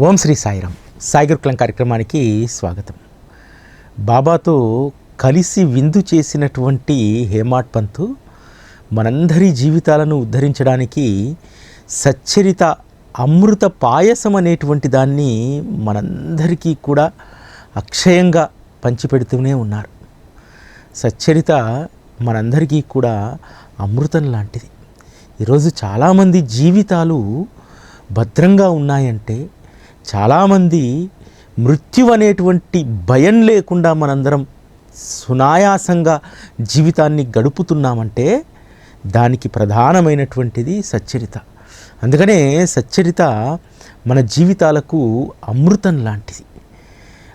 ఓం శ్రీ సాయిరామ్. సాయిగురుకులం కార్యక్రమానికి స్వాగతం. బాబాతో కలిసి విందు చేసినటువంటి హేమాట్ పంతు మనందరి జీవితాలను ఉద్ధరించడానికి సచ్చరిత అమృత పాయసం అనేటువంటి దాన్ని మనందరికీ కూడా అక్షయంగా పంచిపెడుతూనే ఉన్నారు. సచ్చరిత మనందరికీ కూడా అమృతం లాంటిది. ఈరోజు చాలామంది జీవితాలు భద్రంగా ఉన్నాయంటే చాలామంది మృత్యు అనేటువంటి భయం లేకుండా మనందరం సునాయాసంగా జీవితాన్ని గడుపుతున్నామంటే దానికి ప్రధానమైనటువంటిది సచ్చరిత. అందుకనే సచ్చరిత మన జీవితాలకు అమృతం లాంటిది.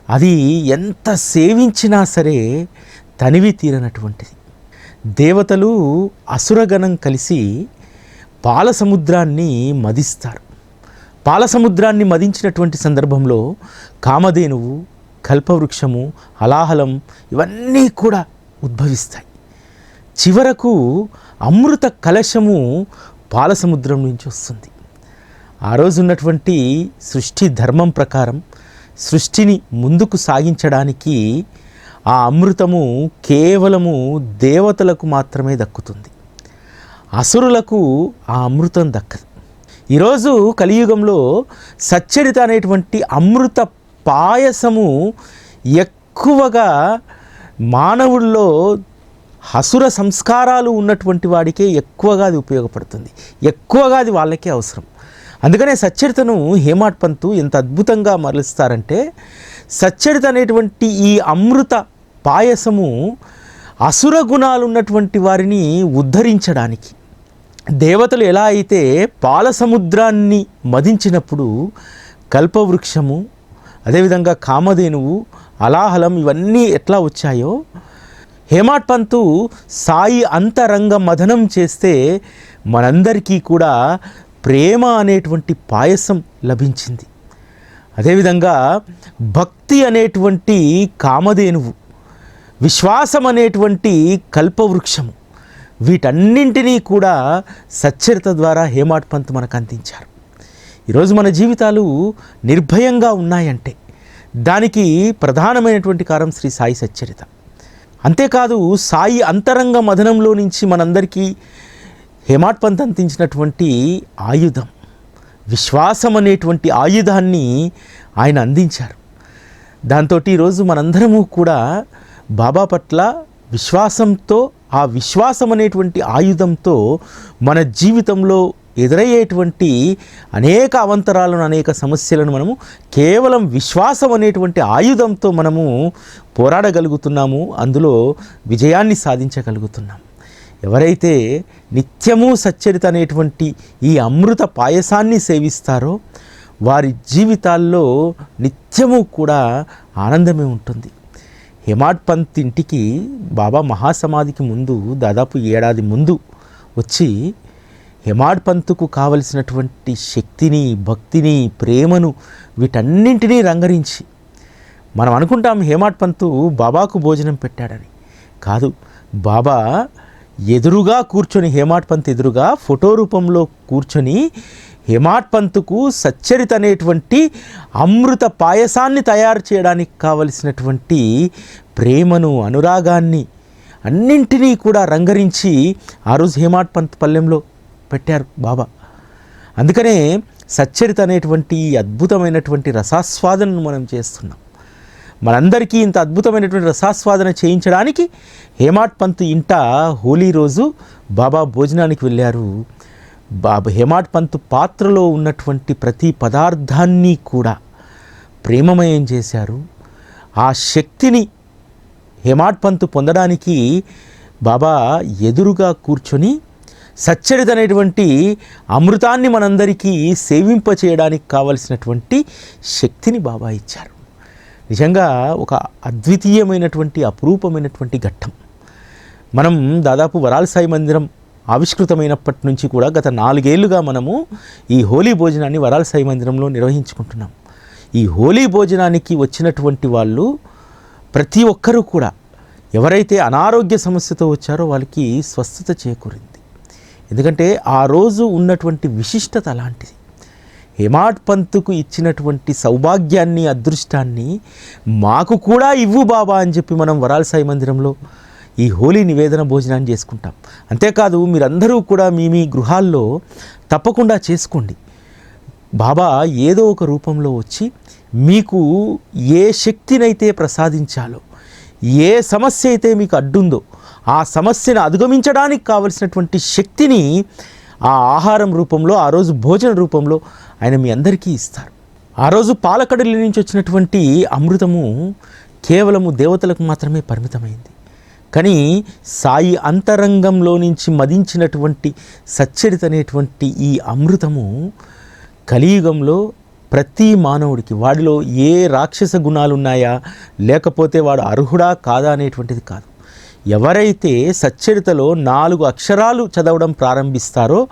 అది ఎంత సేవించినా సరే తనివి తీరనటువంటిది. దేవతలు అసురగణం కలిసి పాల సముద్రాన్ని మదిస్తారు. పాలసముద్రాన్ని మదించినటువంటి సందర్భంలో కామధేనువు కల్పవృక్షము అలాహలం ఇవన్నీ కూడా ఉద్భవిస్తాయి. చివరకు అమృత కలశము పాలసముద్రం నుంచి వస్తుంది. ఆ రోజు ఉన్నటువంటి సృష్టి ధర్మం ప్రకారం సృష్టిని ముందుకు సాగించడానికి ఆ అమృతము కేవలము దేవతలకు మాత్రమే దక్కుతుంది. అసురులకు ఆ అమృతం దక్కదు. ఈరోజు కలియుగంలో సచ్చరిత అనేటువంటి అమృత పాయసము ఎక్కువగా మానవుల్లో హసుర సంస్కారాలు ఉన్నటువంటి వాడికే ఎక్కువగా అది ఉపయోగపడుతుంది. ఎక్కువగా అది వాళ్ళకే అవసరం. అందుకనే సచ్చరితను హేమాట్ పంతు ఎంత అద్భుతంగా మరలుస్తారంటే సచ్చరిత అనేటువంటి ఈ అమృత పాయసము అసుర గుణాలు ఉన్నటువంటి వారిని ఉద్ధరించడానికి దేవతలు ఎలా అయితే పాల సముద్రాన్ని మదించినప్పుడు కల్పవృక్షము అదేవిధంగా కామధేనువు అలాహలం ఇవన్నీ ఎట్లా వచ్చాయో? హేమాట్ పంతు సాయి అంతరంగ మథనం చేస్తే మనందరికీ కూడా ప్రేమ అనేటువంటి పాయసం లభించింది. అదేవిధంగా భక్తి అనేటువంటి కామధేనువు విశ్వాసం అనేటువంటి కల్పవృక్షము. వీటన్నింటినీ కూడా సచ్చరిత ద్వారా హేమాట్ పంత్ మనకు అందించారు. ఈరోజు మన జీవితాలు నిర్భయంగా ఉన్నాయంటే దానికి ప్రధానమైనటువంటి కారం శ్రీ సాయి సచ్చరిత. అంతేకాదు సాయి అంతరంగ మదనంలో నుంచి మనందరికీ హేమాట్ పంత్ అందించినటువంటి ఆయుధం విశ్వాసం అనేటువంటి ఆయుధాన్ని ఆయన అందించారు. దాంతో ఈరోజు మనందరము కూడా బాబా పట్ల విశ్వాసంతో ఆ విశ్వాసం అనేటువంటి ఆయుధంతో మన జీవితంలో ఎదురయ్యేటువంటి అనేక అవంతరాలను అనేక సమస్యలను మనము కేవలం విశ్వాసం అనేటువంటి ఆయుధంతో మనము పోరాడగలుగుతున్నాము. అందులో విజయాన్ని సాధించగలుగుతున్నాం. ఎవరైతే నిత్యము సచ్చరిత అనేటువంటి ఈ అమృత పాయసాన్ని సేవిస్తారో వారి జీవితాల్లో నిత్యము కూడా ఆనందమే ఉంటుంది. హెమాడ్ పంత్ ఇంటికి బాబా మహాసమాధికి ముందు దాదాపు ఏడాది ముందు వచ్చి హెమాడ్ పంతుకు కావలసినటువంటి శక్తిని భక్తిని ప్రేమను వీటన్నింటినీ రంగరించి మనం అనుకుంటాం హేమాడ్ పంతు బాబాకు భోజనం పెట్టాడని. కాదు బాబా ఎదురుగా కూర్చొని హేమాడ్ పంత్ ఎదురుగా ఫోటో రూపంలో కూర్చొని హేమాడ్ పంతుకు సచ్చరిత అనేటువంటి అమృత పాయసాన్ని తయారు చేయడానికి కావలసినటువంటి ప్రేమను అనురాగాన్ని అన్నింటినీ కూడా రంగరించి ఆ రోజు హేమాట్ పంత్ పల్లెంలో పెట్టారు బాబా. అందుకనే సచ్చరిత అనేటువంటి అద్భుతమైనటువంటి రసాస్వాదనను మనం చేస్తున్నాం. మనందరికీ ఇంత అద్భుతమైనటువంటి రసాస్వాదన చేయించడానికి హేమాట్ పంత్ ఇంట హోలీ రోజు బాబా భోజనానికి వెళ్ళారు. హేమాడ్ పంత్ పాత్రలో ఉన్నటువంటి ప్రతి పదార్థాన్ని కూడా ప్రేమమయం చేశారు. ఆ శక్తిని హేమాడ్ పంత్ పొందడానికి బాబా ఎదురుగా కూర్చొని సచ్చరిత అనేటువంటి అమృతాన్ని మనందరికీ సేవింప చేయడానికి కావలసినటువంటి శక్తిని బాబా ఇచ్చారు. నిజంగా ఒక అద్వితీయమైనటువంటి అపురూపమైనటువంటి ఘట్టం. మనం దాదాపు వరాల సాయి మందిరం ఆవిష్కృతమైనప్పటి నుంచి కూడా గత నాలుగేళ్ళుగా మనము ఈ హోలీ భోజనాన్ని వరాల సాయి మందిరంలో నిర్వహించుకుంటున్నాం. ఈ హోలీ భోజనానికి వచ్చినటువంటి వాళ్ళు ప్రతి ఒక్కరూ కూడా ఎవరైతే అనారోగ్య సమస్యతో వచ్చారో వాళ్ళకి స్వస్థత చేకూరింది. ఎందుకంటే ఆ రోజు ఉన్నటువంటి విశిష్టత అలాంటిది హేమాడ్ పంతుకు ఇచ్చినటువంటి సౌభాగ్యాన్ని అదృష్టాన్ని మాకు కూడా ఇవ్వు బాబా అని చెప్పి మనం వరాల సాయి మందిరంలో ఈ హోలీ నివేదన భోజనాన్ని చేసుకుంటాం. అంతేకాదు మీరందరూ కూడా మీ మీ గృహాల్లో తప్పకుండా చేసుకోండి. బాబా ఏదో ఒక రూపంలో వచ్చి మీకు ఏ శక్తినైతే ప్రసాదించాలో ఏ సమస్య అయితే మీకు అడ్డుందో ఆ సమస్యను అధిగమించడానికి కావలసినటువంటి శక్తిని ఆ ఆహారం రూపంలో ఆ రోజు భోజన రూపంలో ఆయన మీ అందరికీ ఇస్తారు. ఆ రోజు పాలకడలి నుంచి వచ్చినటువంటి అమృతము కేవలము దేవతలకు మాత్రమే పరిమితమైంది. కానీ సాయి అంతరంగంలో నుంచి మదించినటువంటి సచ్చరిత అనేటువంటి ఈ అమృతము కలియుగంలో ప్రతి మానవుడికి వాడిలో ఏ రాక్షస గుణాలు ఉన్నాయా లేకపోతే వాడు అర్హుడా కాదా అనేటువంటిది కాదు. ఎవరైతే సచ్చరితలో నాలుగు అక్షరాలు చదవడం ప్రారంభిస్తారో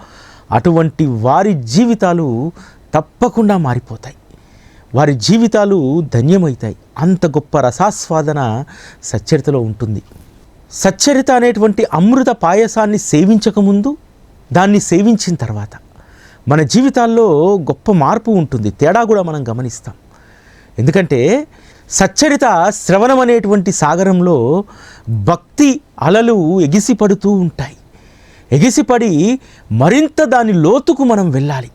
అటువంటి వారి జీవితాలు తప్పకుండా మారిపోతాయి. వారి జీవితాలు ధన్యమవుతాయి. అంత గొప్ప రసాస్వాదన సచ్చరితలో ఉంటుంది. సచ్చరిత అనేటువంటి అమృత పాయసాన్ని సేవించకముందు దాన్ని సేవించిన తర్వాత మన జీవితాల్లో గొప్ప మార్పు ఉంటుంది. తేడా కూడా మనం గమనిస్తాం. ఎందుకంటే సచ్చరిత శ్రవణం అనేటువంటి సాగరంలో భక్తి అలలు ఎగిసిపడుతూ ఉంటాయి. ఎగిసిపడి మరింత దాని లోతుకు మనం వెళ్ళాలి.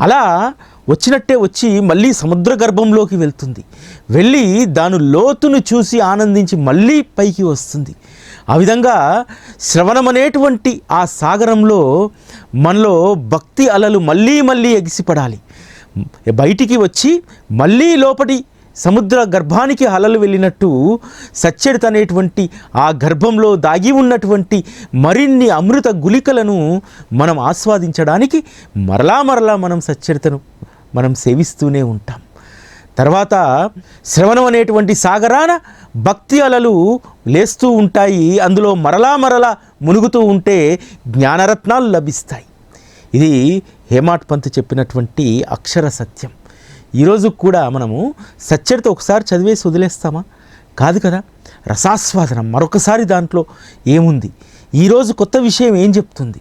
అలా వచ్చినట్టే వచ్చి మళ్ళీ సముద్ర గర్భంలోకి వెళ్తుంది. వెళ్ళి దాని లోతును చూసి ఆనందించి మళ్ళీ పైకి వస్తుంది. ఆ విధంగా శ్రవణం అనేటువంటి ఆ సాగరంలో మనలో భక్తి అలలు మళ్ళీ మళ్ళీ ఎగిసిపడాలి. బయటికి వచ్చి మళ్ళీ లోపటి సముద్ర గర్భానికి అలలు వెళ్ళినట్టు సచ్చరిత అనేటువంటి ఆ గర్భంలో దాగి ఉన్నటువంటి మరిన్ని అమృత గుళికలను మనం ఆస్వాదించడానికి మరలా మరలా మనం సచ్చరితను మనం సేవిస్తూనే ఉంటాం. తర్వాత శ్రవణం అనేటువంటి సాగరాన భక్తి అలలు లేస్తూ ఉంటాయి. అందులో మరలా మరలా మునుగుతూ ఉంటే జ్ఞానరత్నాలు లభిస్తాయి. ఇది హేమాట్ పంత్ చెప్పినటువంటి అక్షర సత్యం. ఈరోజు కూడా మనము సచ్చరిత ఒకసారి చదివేసి వదిలేస్తామా? కాదు కదా? రసాస్వాదనం. మరొకసారి దాంట్లో ఏముంది? ఈరోజు కొత్త విషయం ఏం చెప్తుంది?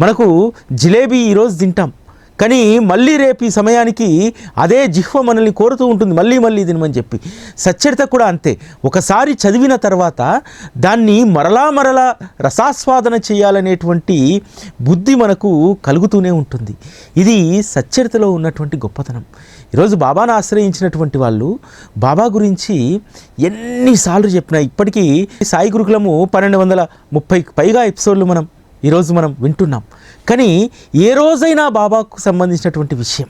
మనకు జిలేబీ ఈరోజు తింటాం. కానీ మళ్ళీ రేపు ఈ సమయానికి అదే జిహ్వ మనల్ని కోరుతూ ఉంటుంది మళ్ళీ మళ్ళీ తినమని చెప్పి. సచ్చరిత కూడా అంతే. ఒకసారి చదివిన తర్వాత దాన్ని మరలా మరలా రసాస్వాదన చేయాలనేటువంటి బుద్ధి మనకు కలుగుతూనే ఉంటుంది. ఇది సచ్చరితలో ఉన్నటువంటి గొప్పతనం. ఈరోజు బాబాను ఆశ్రయించినటువంటి వాళ్ళు బాబా గురించి ఎన్నిసార్లు చెప్పినా ఇప్పటికీ సాయి గురుకులము పన్నెండు వందల ముప్పై పైగా ఎపిసోడ్లు మనం ఈరోజు మనం వింటున్నాం. కానీ ఏ రోజైనా బాబాకు సంబంధించినటువంటి విషయం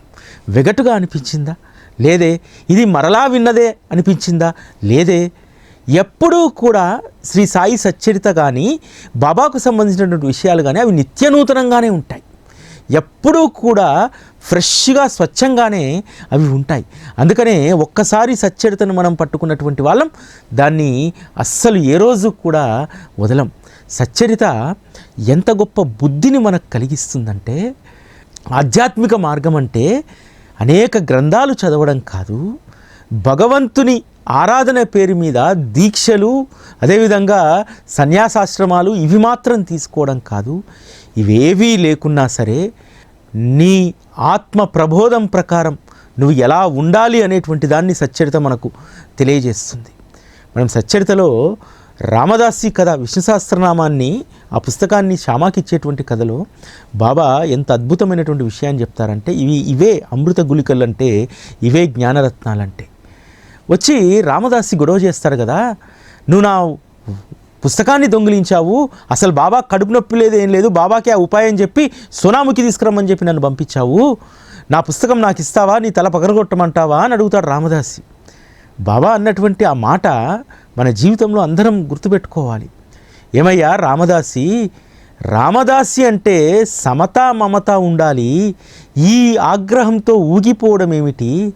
వెగటుగా అనిపించిందా? లేదే ఇది మరలా విన్నదే అనిపించిందా? లేదే ఎప్పుడూ కూడా శ్రీ సాయి సచ్చరిత కానీ బాబాకు సంబంధించినటువంటి విషయాలు కానీ అవి నిత్యనూతనంగానే ఉంటాయి. ఎప్పుడూ కూడా ఫ్రెష్గా స్వచ్ఛంగానే అవి ఉంటాయి. అందుకనే ఒక్కసారి సచ్చరితను మనం పట్టుకున్నటువంటి వాళ్ళం దాన్ని అస్సలు ఏ రోజు కూడా వదలం. సచ్చరిత ఎంత గొప్ప బుద్ధిని మనకు కలిగిస్తుందంటే ఆధ్యాత్మిక మార్గం అంటే అనేక గ్రంథాలు చదవడం కాదు భగవంతుని ఆరాధన పేరు మీద దీక్షలు అదేవిధంగా సన్యాసాశ్రమాలు ఇవి మాత్రం తీసుకోవడం కాదు. ఇవేవీ లేకున్నా సరే నీ ఆత్మ ప్రబోధం ప్రకారం నువ్వు ఎలా ఉండాలి అనేటువంటి దాన్ని సచ్చరిత మనకు తెలియజేస్తుంది. మనం సచ్చరితలో రామదాసి కథ విష్ణు సహస్రనామాన్ని ఆ పుస్తకాన్ని శ్యామాకిచ్చేటువంటి కథలో బాబా ఎంత అద్భుతమైనటువంటి విషయాన్ని చెప్తారంటే ఇవి ఇవే అమృత గుళికలు అంటే ఇవే జ్ఞానరత్నాలంటే. వచ్చి రామదాసి గొడవ చేస్తారు కదా నువ్వు నా పుస్తకాన్ని దొంగిలించావు. అసలు బాబా కడుపు నొప్పి లేదు ఏం లేదు బాబాకి ఆ ఉపాయం చెప్పి సునాముకి తీసుకురమ్మని చెప్పి నన్ను పంపించావు. నా పుస్తకం నాకు ఇస్తావా? నీ తల పగలగొట్టమంటావా? అని అడుగుతాడు రామదాసి. బాబా అన్నటువంటి ఆ మాట మన జీవితంలో అందరం గుర్తుపెట్టుకోవాలి. ఏమయ్యా రామదాసి? రామదాసి అంటే సమత మమత ఉండాలి. ఈ ఆగ్రహంతో ఊగిపోవడం ఏమిటి?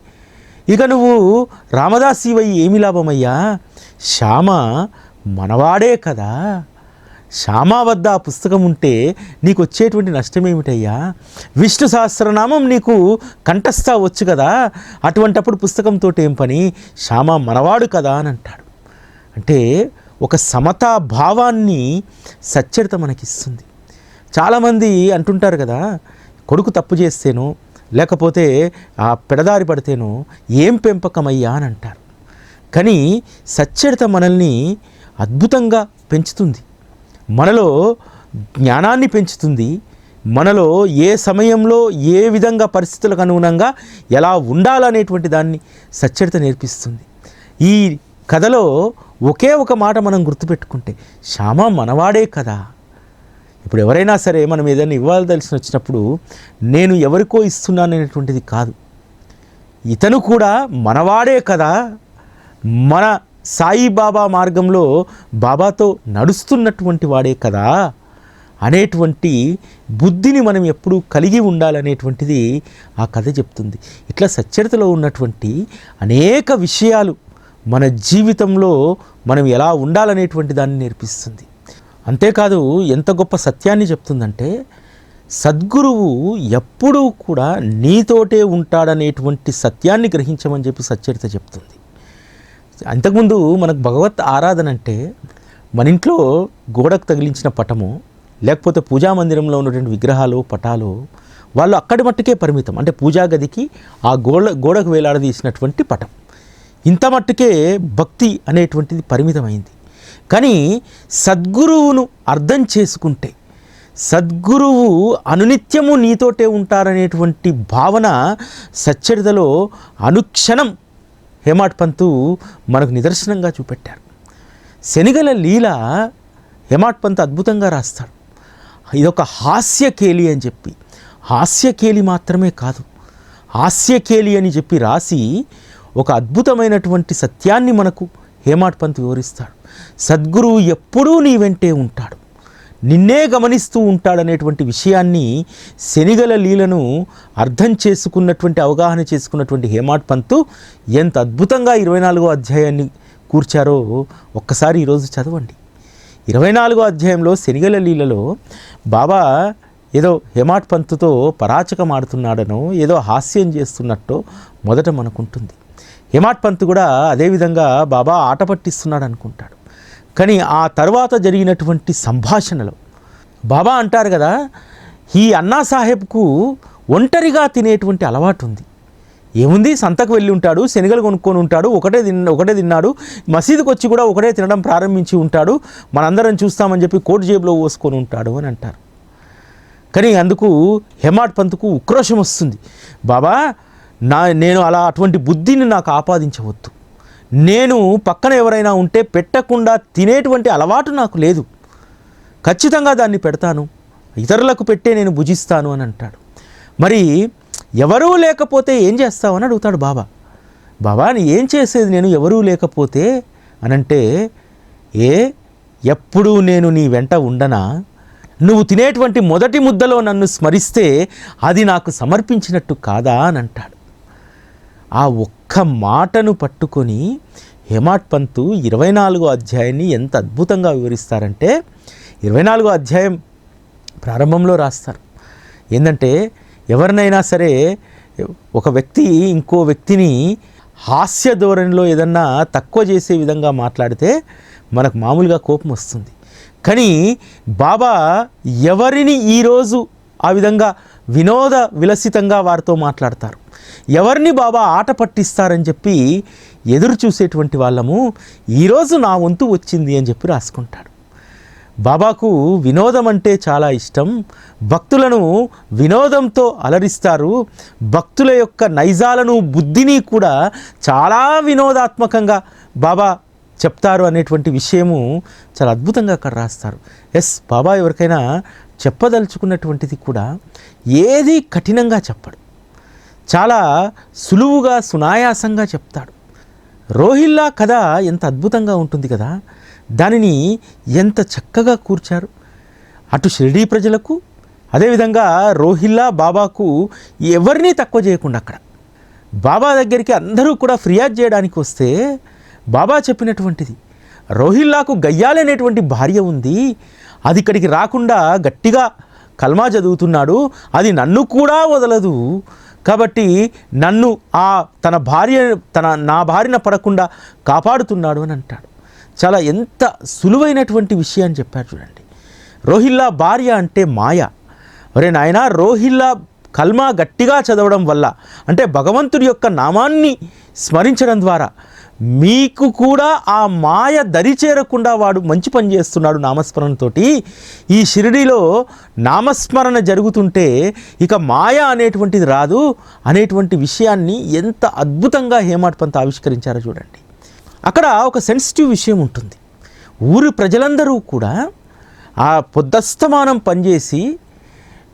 ఇక నువ్వు రామదాసివై ఏమి లాభమయ్యా? శ్యామ మనవాడే కదా. శ్యామ వద్ద ఆ పుస్తకం ఉంటే నీకు వచ్చేటువంటి నష్టం ఏమిటయ్యా విష్ణు సహస్రనామం నీకు కంఠస్థ వచ్చు కదా. అటువంటప్పుడు పుస్తకంతో ఏం పని? శ్యామ మనవాడు కదా అని అంటాడు. అంటే ఒక సమతా భావాన్ని సచ్చరిత మనకిస్తుంది. చాలామంది అంటుంటారు కదా కొడుకు తప్పు చేస్తేనో లేకపోతే ఆ పెడదారి పడితేనో ఏం పెంపకమయ్యా అని అంటారు. కానీ సచ్చరిత మనల్ని అద్భుతంగా పెంచుతుంది. మనలో జ్ఞానాన్ని పెంచుతుంది. మనలో ఏ సమయంలో ఏ విధంగా పరిస్థితులకు అనుగుణంగా ఎలా ఉండాలనేటువంటి దాన్ని సచ్చరిత నేర్పిస్తుంది. ఈ కథలో ఒకే ఒక మాట మనం గుర్తుపెట్టుకుంటే శ్యామ మనవాడే కదా. ఇప్పుడు ఎవరైనా సరే మనం ఏదైనా ఇవ్వాల్సి వచ్చినప్పుడు నేను ఎవరికో ఇస్తున్నాను అనేటువంటిది కాదు. ఇతను కూడా మనవాడే కదా. మన సాయిబాబా మార్గంలో బాబాతో నడుస్తున్నటువంటి వాడే కదా. అనేటువంటి బుద్ధిని మనం ఎప్పుడూ కలిగి ఉండాలనేటువంటిది ఆ కథ చెప్తుంది. ఇట్లా సచ్చరితలో ఉన్నటువంటి అనేక విషయాలు మన జీవితంలో మనం ఎలా ఉండాలనేటువంటి దాన్ని నేర్పిస్తుంది. అంతేకాదు ఎంత గొప్ప సత్యాన్ని చెప్తుందంటే సద్గురువు ఎప్పుడూ కూడా నీతోటే ఉంటాడనేటువంటి సత్యాన్ని గ్రహించమని చెప్పి సచ్చరిత చెప్తుంది. అంతకుముందు మనకు భగవత్ ఆరాధన అంటే మన ఇంట్లో గోడకు తగిలించిన పటము లేకపోతే పూజా మందిరంలో ఉన్నటువంటి విగ్రహాలు పటాలు వాళ్ళు అక్కడి మట్టుకే పరిమితం. అంటే పూజా గదికి ఆ గోడ గోడకు వేలాడదీసినటువంటి పటం. ఇంత మట్టుకే భక్తి అనేటువంటిది పరిమితమైంది. కానీ సద్గురువును అర్థం చేసుకుంటే సద్గురువు అనునిత్యము నీతోటే ఉంటారనేటువంటి భావన సచ్చరితలో అనుక్షణం హేమాట్ పంతు మనకు నిదర్శనంగా చూపెట్టారు. శనిగల లీల హేమాట్ పంత్ అద్భుతంగా రాస్తాడు. ఇదొక హాస్యకేలి అని చెప్పి హాస్యకేలి మాత్రమే కాదు హాస్యకేలి అని చెప్పి రాసి ఒక అద్భుతమైనటువంటి సత్యాన్ని మనకు హేమాట్ పంత్ వివరిస్తాడు. సద్గురువు ఎప్పుడూ నీ వెంటే ఉంటాడు. నిన్నే గమనిస్తూ ఉంటాడనేటువంటి విషయాన్ని శనిగల లీలను అర్థం చేసుకున్నటువంటి అవగాహన చేసుకున్నటువంటి హేమాడ్ పంతు ఎంత అద్భుతంగా ఇరవై నాలుగో అధ్యాయాన్ని కూర్చారో ఒక్కసారి ఈరోజు చదవండి. ఇరవై నాలుగో అధ్యాయంలో శనిగల లీలలో బాబా ఏదో హేమాట్ పంతుతో పరాచకం ఆడుతున్నాడనో ఏదో హాస్యం చేస్తున్నట్టో మొదట మనకుంటుంది. హేమాట్ పంత్ కూడా అదేవిధంగా బాబా ఆట పట్టిస్తున్నాడు అనుకుంటాడు కానీ ఆ తర్వాత జరిగినటువంటి సంభాషణలో. బాబా అంటారు కదా ఈ అన్నా సాహెబ్కు ఒంటరిగా తినేటువంటి అలవాటు ఉంది ఏముంది? సంతకు వెళ్ళి ఉంటాడు శనగలు కొనుక్కొని ఉంటాడు ఒకటే తిన్న ఒకటే తిన్నాడు మసీదుకి వచ్చి కూడా ఒకటే తినడం ప్రారంభించి ఉంటాడు మనందరం చూస్తామని చెప్పి కోటు జేబులో పోసుకొని ఉంటాడు అని అంటారు. కానీ అందుకు హెమాట్ పంత్కు ఉక్రోషం వస్తుంది. బాబా నా నేను అలా అటువంటి బుద్ధిని నాకు ఆపాదించవద్దు. నేను పక్కన ఎవరైనా ఉంటే పెట్టకుండా తినేటువంటి అలవాటు నాకు లేదు. ఖచ్చితంగా దాన్ని పెడతాను. ఇతరులకు పెట్టే నేను భుజిస్తాను అని అంటాడు. మరి ఎవరూ లేకపోతే ఏం చేస్తావు అని అడుగుతాడు బాబా. బాబా నీ ఏం చేసేది నేను ఎవరూ లేకపోతే? అనంటే ఏ ఎప్పుడూ నేను నీ వెంట ఉండనా? నువ్వు తినేటువంటి మొదటి ముద్దలో నన్ను స్మరిస్తే అది నాకు సమర్పించినట్టు కాదా అని అంటాడు. ఆ ఒక్క మాటను పట్టుకొని హేమాట్ పంతు ఇరవై నాలుగో అధ్యాయాన్ని ఎంత అద్భుతంగా వివరిస్తారంటే ఇరవై నాలుగో అధ్యాయం ప్రారంభంలో రాస్తారు. ఏంటంటే ఎవరినైనా సరే ఒక వ్యక్తి ఇంకో వ్యక్తిని హాస్య ధోరణిలో ఏదన్నా తక్కువ చేసే విధంగా మాట్లాడితే మనకు మామూలుగా కోపం వస్తుంది. కానీ బాబా ఎవరిని ఈరోజు ఆ విధంగా వినోద విలసితంగా వారితో మాట్లాడతారు. ఎవరిని బాబా ఆట పట్టిస్తారని చెప్పి ఎదురు చూసేటువంటి వాళ్ళము ఈరోజు నా వంతు వచ్చింది అని చెప్పి రాసుకుంటాడు. బాబాకు వినోదం అంటే చాలా ఇష్టం. భక్తులను వినోదంతో అలరిస్తారు. భక్తుల యొక్క నైజాలను బుద్ధిని కూడా చాలా వినోదాత్మకంగా బాబా చెప్తారు అనేటువంటి విషయము చాలా అద్భుతంగా అక్కడ రాస్తారు. ఎస్ బాబా ఎవరికైనా చెప్పదలుచుకున్నటువంటిది కూడా ఏది కఠినంగా చెప్పడు. చాలా సులువుగా సునాయాసంగా చెప్తాడు. రోహిల్లా కథ ఎంత అద్భుతంగా ఉంటుంది కదా! దానిని ఎంత చక్కగా కూర్చారు. అటు షిరిడీ ప్రజలకు అదేవిధంగా రోహిల్లా బాబాకు ఎవరినీ తక్కువ చేయకుండా అక్కడ. బాబా దగ్గరికి అందరూ కూడా ఫిర్యాదు చేయడానికి వస్తే బాబా చెప్పినటువంటిది రోహిల్లాకు గయ్యాలనేటువంటి భార్య ఉంది అది ఇక్కడికి రాకుండా గట్టిగా కల్మా చదువుతున్నాడు. అది నన్ను కూడా వదలదు. కాబట్టి నన్ను ఆ తన భార్య తన నా భార్యన పడకుండా కాపాడుతున్నాడు అని అంటాడు. చాలా ఎంత సులువైనటువంటి విషయాన్ని చెప్పారు చూడండి. రోహిల్లా భార్య అంటే మాయ. ఒరే నాయన రోహిల్లా కల్మా గట్టిగా చదవడం వల్ల అంటే భగవంతుడి యొక్క నామాన్ని స్మరించడం ద్వారా మీకు కూడా ఆ మాయ దరి చేరకుండా వాడు మంచి పని చేస్తున్నాడు నామస్మరణతోటి. ఈ షిరిడిలో నామస్మరణ జరుగుతుంటే ఇక మాయ అనేటువంటిది రాదు. అనేటువంటి విషయాన్ని ఎంత అద్భుతంగా హేమాడ్ పంత్ ఆవిష్కరించారో చూడండి. అక్కడ ఒక సెన్సిటివ్ విషయం ఉంటుంది. ఊరి ప్రజలందరూ కూడా ఆ పొద్దస్తమానం పనిచేసి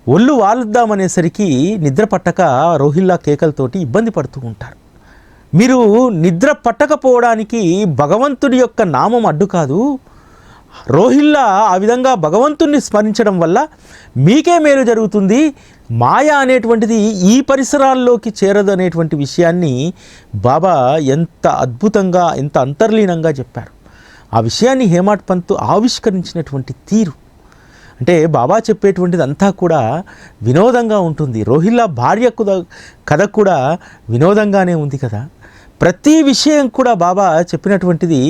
ఒళ్ళు వాలుద్దామనేసరికి నిద్ర పట్టక రోహిల్లా కేకలతోటి ఇబ్బంది పడుతూ ఉంటారు. మీరు నిద్ర పట్టకపోవడానికి భగవంతుడి యొక్క నామం అడ్డు కాదు. రోహిల్లా ఆ విధంగా భగవంతుణ్ణి స్మరించడం వల్ల మీకే మేలు జరుగుతుంది. మాయ అనేటువంటిది ఈ పరిసరాల్లోకి చేరదు అనేటువంటి విషయాన్ని బాబా ఎంత అద్భుతంగా ఎంత అంతర్లీనంగా చెప్పారు. ఆ విషయాన్ని హేమాట్ పంత్ ఆవిష్కరించినటువంటి తీరు. అంటే బాబా చెప్పేటువంటిది అంతా కూడా వినోదంగా ఉంటుంది. రోహిల్లా భార్య కుద- కథ కూడా వినోదంగానే ఉంది కదా. ప్రతి విషయం కూడా బాబా చెప్పినటువంటిది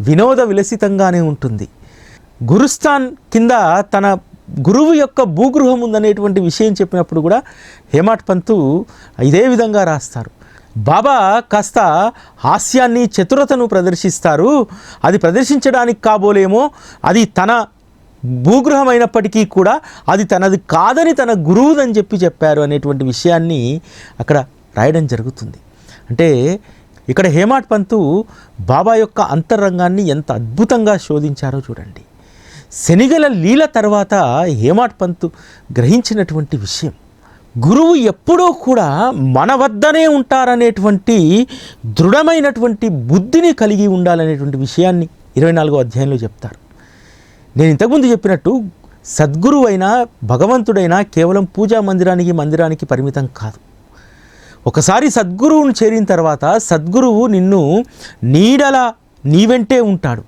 వినోద విలసితంగానే ఉంటుంది. గురుస్థాన్ కింద తన గురువు యొక్క భూగృహం ఉందనేటువంటి విషయం చెప్పినప్పుడు కూడా హేమాట్ పంతు ఇదే విధంగా రాస్తారు. బాబా కాస్త హాస్యాన్ని చతురతను ప్రదర్శిస్తారు. అది ప్రదర్శించడానికి కాబోలేమో అది తన భూగృహం అయినప్పటికీ కూడా అది తనది కాదని తన గురువుదని చెప్పి చెప్పారు అనేటువంటి విషయాన్ని అక్కడ రాయడం జరుగుతుంది. అంటే ఇక్కడ హేమాట్ పంతు బాబా యొక్క అంతరంగాన్ని ఎంత అద్భుతంగా శోధించారో చూడండి. శనిగల లీల తర్వాత హేమాట్ పంతు గ్రహించినటువంటి విషయం గురువు ఎప్పుడూ కూడా మన వద్దనే ఉంటారనేటువంటి దృఢమైనటువంటి బుద్ధిని కలిగి ఉండాలనేటువంటి విషయాన్ని ఇరవై నాలుగో అధ్యాయంలో చెప్తారు. నేను ఇంతకుముందు చెప్పినట్టు సద్గురువైనా భగవంతుడైనా కేవలం పూజా మందిరానికి మందిరానికి పరిమితం కాదు. ఒకసారి సద్గురువును చేరిన తర్వాత సద్గురువు నిన్ను నీడల నీ వెంటే ఉంటాడు.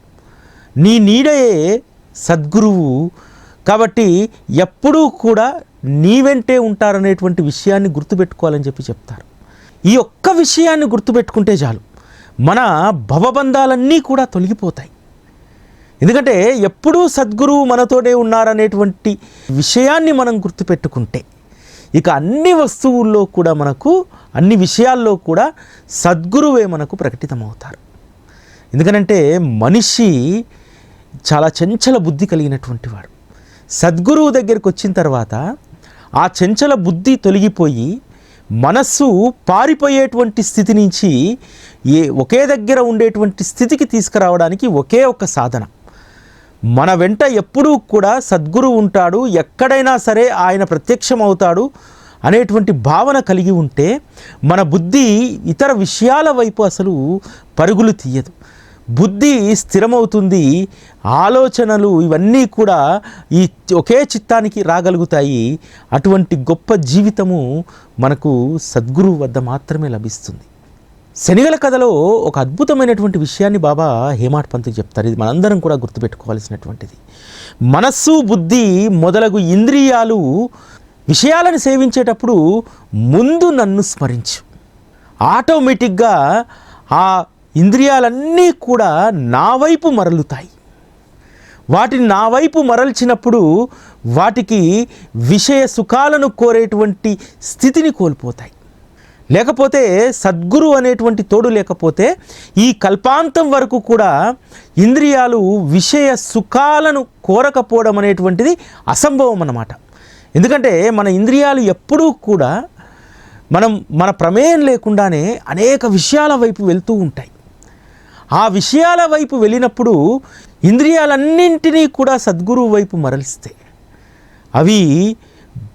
నీ నీడయే సద్గురువు. కాబట్టి ఎప్పుడూ కూడా నీ వెంటే ఉంటారనేటువంటి విషయాన్ని గుర్తుపెట్టుకోవాలని చెప్పి చెప్తారు. ఈ ఒక్క విషయాన్ని గుర్తుపెట్టుకుంటే చాలు. మన భవబంధాలన్నీ కూడా తొలగిపోతాయి. ఎందుకంటే ఎప్పుడూ సద్గురువు మనతోనే ఉన్నారనేటువంటి విషయాన్ని మనం గుర్తుపెట్టుకుంటే ఇక అన్ని వస్తువుల్లో కూడా మనకు అన్ని విషయాల్లో కూడా సద్గురువే మనకు ప్రకటితమవుతారు. ఎందుకనంటే మనిషి చాలా చంచల బుద్ధి కలిగినటువంటి వాడు. సద్గురువు దగ్గరికి వచ్చిన తర్వాత ఆ చంచల బుద్ధి తొలగిపోయి మనస్సు పారిపోయేటువంటి స్థితి నుంచి ఏ ఒకే దగ్గర ఉండేటువంటి స్థితికి తీసుకురావడానికి ఒకే ఒక సాధన. మన వెంట ఎప్పుడూ కూడా సద్గురు ఉంటాడు ఎక్కడైనా సరే ఆయన ప్రత్యక్షం అవుతాడు అనేటువంటి భావన కలిగి ఉంటే మన బుద్ధి ఇతర విషయాల వైపు అసలు పరుగులు తీయదు. బుద్ధి స్థిరమవుతుంది ఆలోచనలు ఇవన్నీ కూడా ఈ ఒకే చిత్తానికి రాగలుగుతాయి. అటువంటి గొప్ప జీవితము మనకు సద్గురువు వద్ద మాత్రమే లభిస్తుంది. శనిగల కథలో ఒక అద్భుతమైనటువంటి విషయాన్ని బాబా హేమాట్ పంత్ చెప్తారు. ఇది మనందరం కూడా గుర్తుపెట్టుకోవాల్సినటువంటిది. మనస్సు బుద్ధి మొదలగు ఇంద్రియాలు విషయాలను సేవించేటప్పుడు ముందు నన్ను స్మరించు. ఆటోమేటిక్గా ఆ ఇంద్రియాలన్నీ కూడా నా వైపు మరలుతాయి. వాటిని నా వైపు మరల్చినప్పుడు వాటికి విషయ సుఖాలను కోరేటువంటి స్థితిని కోల్పోతాయి. లేకపోతే సద్గురు అనేటువంటి తోడు లేకపోతే ఈ కల్పాంతం వరకు కూడా ఇంద్రియాలు విషయ సుఖాలను కోరకపోవడం అనేటువంటిది అసంభవం అన్నమాట. ఎందుకంటే మన ఇంద్రియాలు ఎప్పుడూ కూడా మనం మన ప్రమేయం లేకుండానే అనేక విషయాల వైపు వెళ్తూ ఉంటాయి. ఆ విషయాల వైపు వెళ్ళినప్పుడు ఇంద్రియాలన్నింటినీ కూడా సద్గురువు వైపు మరలిస్తే అవి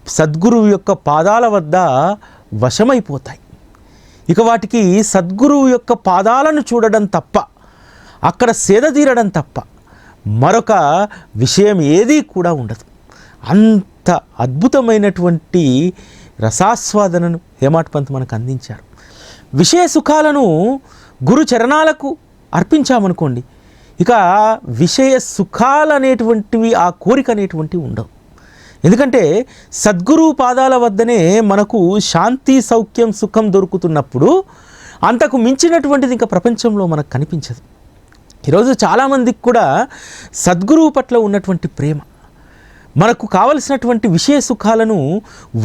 సద్గురువు యొక్క పాదాల వద్ద వశమైపోతాయి. ఇక వాటికి సద్గురువు యొక్క పాదాలను చూడడం తప్ప అక్కడ సేద తీరడం తప్ప మరొక విషయం ఏదీ కూడా ఉండదు. అంత అద్భుతమైనటువంటి రసాస్వాదనను హేమాట్ పంత్ మనకు అందించారు. విషయ సుఖాలను గురు చరణాలకు అర్పించామనుకోండి ఇక విషయ సుఖాలు అనేటువంటివి ఆ కోరిక అనేటువంటివి ఉండవు. ఎందుకంటే సద్గురు పాదాల వద్దనే మనకు శాంతి సౌఖ్యం సుఖం దొరుకుతున్నప్పుడు అంతకు మించినటువంటిది ఇంకా ప్రపంచంలో మనకు కనిపించదు. ఈరోజు చాలామందికి కూడా సద్గురువు పట్ల ఉన్నటువంటి ప్రేమ మనకు కావలసినటువంటి విషయ సుఖాలను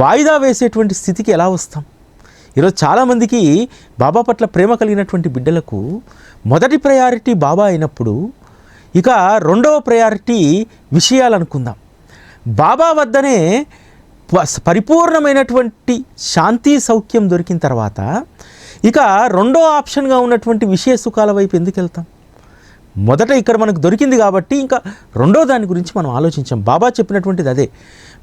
వాయిదా వేసేటువంటి స్థితికి ఎలా వస్తాం? ఈరోజు చాలామందికి బాబా పట్ల ప్రేమ కలిగినటువంటి బిడ్డలకు మొదటి ప్రయారిటీ బాబా అయినప్పుడు ఇక రెండవ ప్రయారిటీ విషయాలు అనుకుందాం. బాబా వద్దనే ప- పరిపూర్ణమైనటువంటి శాంతి సౌఖ్యం దొరికిన తర్వాత ఇక రెండో ఆప్షన్గా ఉన్నటువంటి విషయ సుఖాల వైపు ఎందుకు వెళ్తాం? మొదట ఇక్కడ మనకు దొరికింది కాబట్టి ఇంకా రెండో దాని గురించి మనం ఆలోచించాం. బాబా చెప్పినటువంటిది అదే.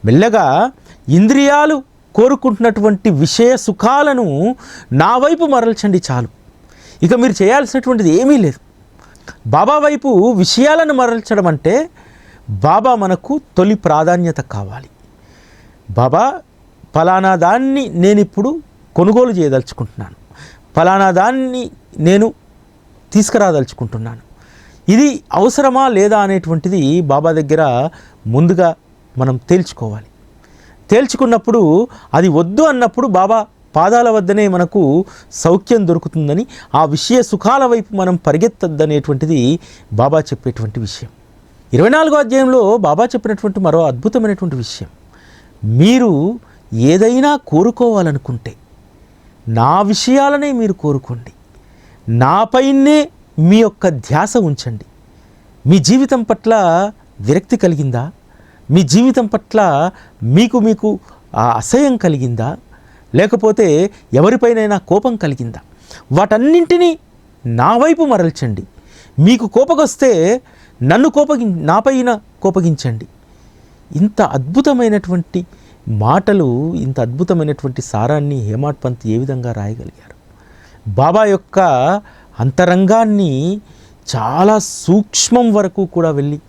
మెల్లగా ఇంద్రియాలు కోరుకుంటున్నటువంటి విషయ సుఖాలను నా వైపు మరల్చండి చాలు. ఇక మీరు చేయాల్సినటువంటిది ఏమీ లేదు. బాబా వైపు విషయాలను మరల్చడం అంటే బాబా మనకు తొలి ప్రాధాన్యత కావాలి. బాబా ఫలానా దాన్ని నేను ఇప్పుడు కొనుగోలు చేయదలుచుకుంటున్నాను. ఫలానా దాన్ని నేను తీసుకురాదలుచుకుంటున్నాను. ఇది అవసరమా లేదా అనేటువంటిది బాబా దగ్గర ముందుగా మనం తేల్చుకోవాలి. తేల్చుకున్నప్పుడు అది వద్దు అన్నప్పుడు బాబా పాదాల వద్దనే మనకు సౌఖ్యం దొరుకుతుందని ఆ విషయ సుఖాల వైపు మనం పరిగెత్తద్దనేటువంటిది బాబా చెప్పేటువంటి విషయం. ఇరవై నాలుగో అధ్యాయంలో బాబా చెప్పినటువంటి మరో అద్భుతమైనటువంటి విషయం. మీరు ఏదైనా కోరుకోవాలనుకుంటే నా విషయాలనే మీరు కోరుకోండి. నాపైనే మీ యొక్క ధ్యాస ఉంచండి. మీ జీవితం పట్ల విరక్తి కలిగిందా? మీ జీవితం పట్ల మీకు మీకు ఆ అసహ్యం కలిగిందా? లేకపోతే ఎవరిపైనైనా కోపం కలిగిందా? వాటన్నింటినీ నా వైపు మరల్చండి. మీకు కోపకొస్తే నన్ను కోపగి నాపైన కోపగించండి. ఇంత అద్భుతమైనటువంటి మాటలు ఇంత అద్భుతమైనటువంటి సారాన్ని హేమాట్ పంత్ ఏ విధంగా రాయగలిగారు? బాబా యొక్క అంతరంగాన్ని చాలా సూక్ష్మం వరకు కూడా వెళ్ళి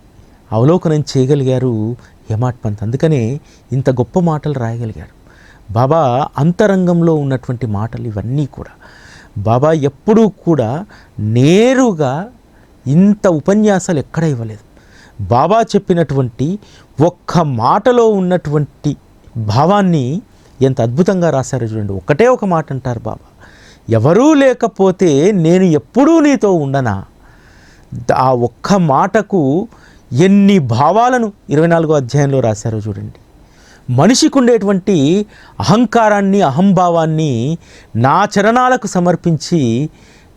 అవలోకనం చేయగలిగారు హేమాట్ పంత్. అందుకనే ఇంత గొప్ప మాటలు రాయగలిగారు. బాబా అంతరంగంలో ఉన్నటువంటి మాటలు ఇవన్నీ కూడా. బాబా ఎప్పుడూ కూడా నేరుగా ఇంత ఉపన్యాసాలు ఎక్కడ ఇవ్వలేదు. బాబా చెప్పినటువంటి ఒక్క మాటలో ఉన్నటువంటి భావాన్ని ఎంత అద్భుతంగా రాశారో చూడండి. ఒకటే ఒక మాట అంటారు బాబా. ఎవరూ లేకపోతే నేను ఎప్పుడూ నీతో ఉండనా? ఆ ఒక్క మాటకు ఎన్ని భావాలను ఇరవై నాలుగో అధ్యాయంలో రాశారో చూడండి. మనిషికి ఉండేటువంటి అహంకారాన్ని అహంభావాన్ని నా చరణాలకు సమర్పించి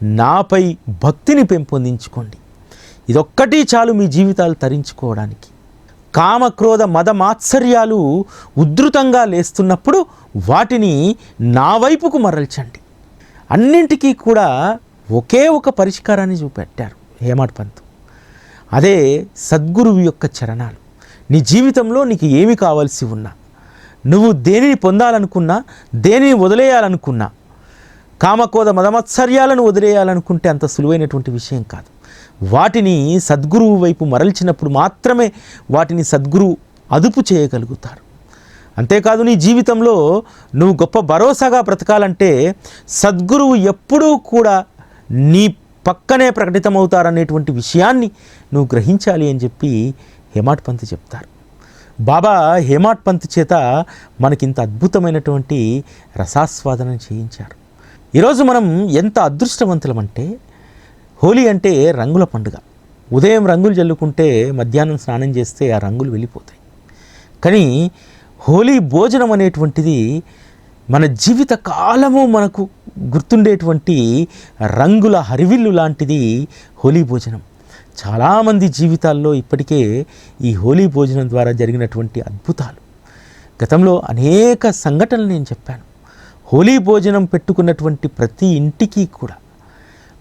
నాపై భక్తిని పెంపొందించుకోండి. ఇదొక్కటి చాలు మీ జీవితాలు తరించుకోవడానికి. కామ క్రోధ మద మాత్సర్యాలు ఉధృతంగా లేస్తున్నప్పుడు వాటిని నా వైపుకు మరల్చండి. అన్నింటికీ కూడా ఒకే ఒక పరిష్కారాన్ని చూపెట్టారు హేమాడ్ పంత్. అదే సద్గురువు యొక్క చరణాలు. నీ జీవితంలో నీకు ఏమి కావాల్సి ఉన్నా నువ్వు దేనిని పొందాలనుకున్నా దేనిని వదిలేయాలనుకున్నా కామకోద మదమత్సర్యాలను వదిలేయాలనుకుంటే అంత సులువైనటువంటి విషయం కాదు. వాటిని సద్గురువు వైపు మరల్చినప్పుడు మాత్రమే వాటిని సద్గురువు అదుపు చేయగలుగుతారు. అంతేకాదు నీ జీవితంలో నువ్వు గొప్ప భరోసాగా బ్రతకాలంటే సద్గురువు ఎప్పుడూ కూడా నీ పక్కనే ప్రకటితమవుతారనేటువంటి విషయాన్ని నువ్వు గ్రహించాలి అని చెప్పి హేమాట్ పంత్ చెప్తారు. బాబా హేమాట్ పంత్ చేత మనకింత అద్భుతమైనటువంటి రసాస్వాదనం చేయించారు. ఈరోజు మనం ఎంత అదృష్టవంతులమంటే హోలీ అంటే రంగుల పండుగ. ఉదయం రంగులు చల్లుకుంటే మధ్యాహ్నం స్నానం చేస్తే ఆ రంగులు వెళ్ళిపోతాయి. కానీ హోలీ భోజనం అనేటువంటిది మన జీవిత కాలము మనకు గుర్తుండేటువంటి రంగుల హరివిల్లు లాంటిది హోలీ భోజనం. చాలామంది జీవితాల్లో ఇప్పటికే ఈ హోలీ భోజనం ద్వారా జరిగినటువంటి అద్భుతాలు. గతంలో అనేక సంఘటనలు నేను చెప్పాను. హోలీ భోజనం పెట్టుకున్నటువంటి ప్రతి ఇంటికి కూడా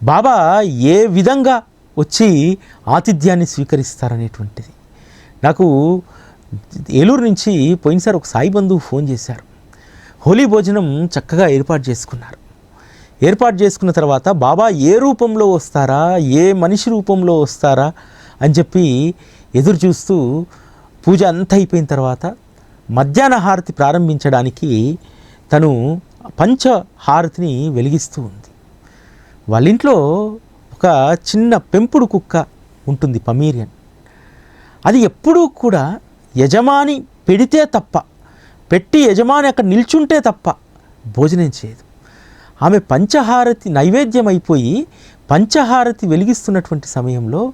బాబా ఏ విధంగా వచ్చి ఆతిథ్యాన్ని స్వీకరిస్తారనేటువంటిది. నాకు ఏలూరు నుంచి పోయినసారి ఒక సాయి బంధువు ఫోన్ చేశారు. హోలీ భోజనం చక్కగా ఏర్పాటు చేసుకున్నారు. ఏర్పాటు చేసుకున్న తర్వాత బాబా ఏ రూపంలో వస్తారా ఏ మనిషి రూపంలో వస్తారా అని చెప్పి ఎదురు చూస్తూ పూజ అంతా అయిపోయిన తర్వాత మధ్యాహ్న హారతి ప్రారంభించడానికి తను పంచ హారతిని వెలిగిస్తూ ఉంది. వాళ్ళ ఇంట్లో ఒక చిన్న పెంపుడు కుక్క ఉంటుంది పమీరియన్. అది ఎప్పుడూ కూడా యజమాని పెడితే తప్ప పెట్టి యజమాని అక్కడ నిల్చుంటే తప్ప భోజనం చేయదు. ఆమె పంచహారతి నైవేద్యం అయిపోయి పంచహారతి వెలిగిస్తున్నటువంటి సమయంలో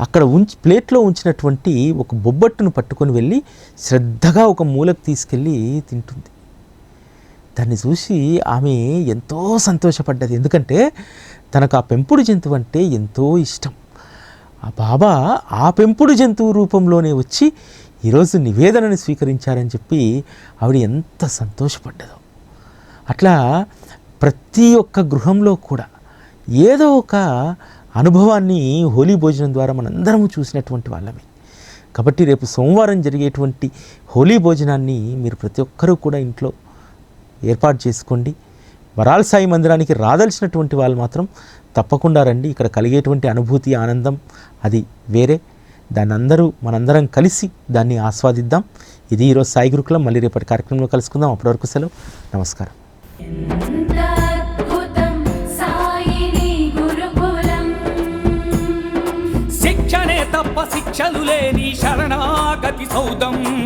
అక్కడ ఉంచి ప్లేట్లో ఉంచినటువంటి ఒక బొబ్బట్టును పట్టుకొని వెళ్ళి శ్రద్ధగా ఒక మూలకు తీసుకెళ్ళి తింటుంది. దాన్ని చూసి ఆమె ఎంతో సంతోషపడ్డది. ఎందుకంటే తనకు ఆ పెంపుడు జంతువు అంటే ఎంతో ఇష్టం. ఆ బాబా ఆ పెంపుడు జంతువు రూపంలోనే వచ్చి ఈరోజు నివేదనను స్వీకరించారని చెప్పి ఆవిడ ఎంత సంతోషపడ్డదో. అట్లా ప్రతి ఒక్క గృహంలో కూడా ఏదో ఒక అనుభవాన్ని హోలీ భోజనం ద్వారా మనందరము చూసినటువంటి వాళ్ళమే. కాబట్టి రేపు సోమవారం జరిగేటువంటి హోలీ భోజనాన్ని మీరు ప్రతి ఒక్కరూ కూడా ఇంట్లో ఏర్పాటు చేసుకోండి. వరాల సాయి మందిరానికి రాదలిసినటువంటి వాళ్ళు మాత్రం తప్పకుండా రండి. ఇక్కడ కలిగేటువంటి అనుభూతి ఆనందం అది వేరే. దాన్ని అందరూ మనందరం కలిసి దాన్ని ఆస్వాదిద్దాం. ఇది ఈరోజు సాయి గురుకులం మళ్ళీ రేపటి కార్యక్రమంలో కలుసుకుందాం. అప్పటివరకు సెలవు. నమస్కారం. శిక్షణే తప్ప శిక్షలు లేని శరణాగతి సౌదం.